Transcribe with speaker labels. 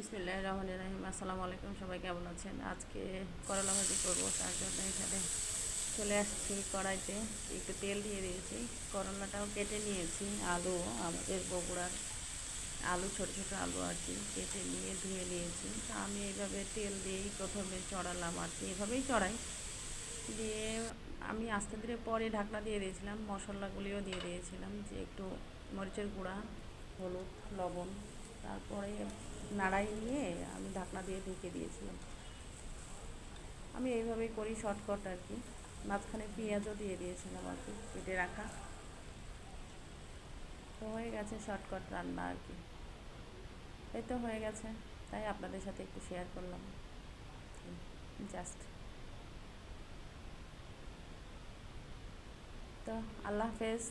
Speaker 1: বিসমিল্লাহ রহমান রাহিম। আসসালামু আলাইকুম, সবাই কেমন আছেন? আজকে করলা ভাজি করব, তার জন্য এখানে চলে আসছি কড়াইতে। একটু তেল দিয়ে দিয়েছি। করলাটাও কেটে নিয়েছি, আলু আমাদের বগুড়ার আলু, ছোট ছোট আলু আর কি, কেটে নিয়ে ধুয়ে নিয়েছি। তা আমি এইভাবে তেল দিয়েই প্রথমে চড়ালাম আর কি, এভাবেই চড়াই। দিয়ে আমি আস্তে ধীরে পরে ঢাকনা দিয়ে দিয়েছিলাম, মশলাগুলিও দিয়ে দিয়েছিলাম, যে একটু মরিচের গুঁড়া, হলুদ, লবণ তারপরে নাড়াই নিয়ে আমি ঢাকনা দিয়ে ঢেকে দিয়েছিলাম। আমি এইভাবেই করি শর্টকাট আর কি। মাঝখানে পেঁয়াজও দিয়ে দিয়েছিলাম আর কি, কেটে রাখা। তো হয়ে গেছে শর্টকাট রান্না আর কি। এই তো হয়ে গেছে, তাই আপনাদের সাথে একটু শেয়ার করলাম। জাস্ট তো আল্লাহ হাফেজ।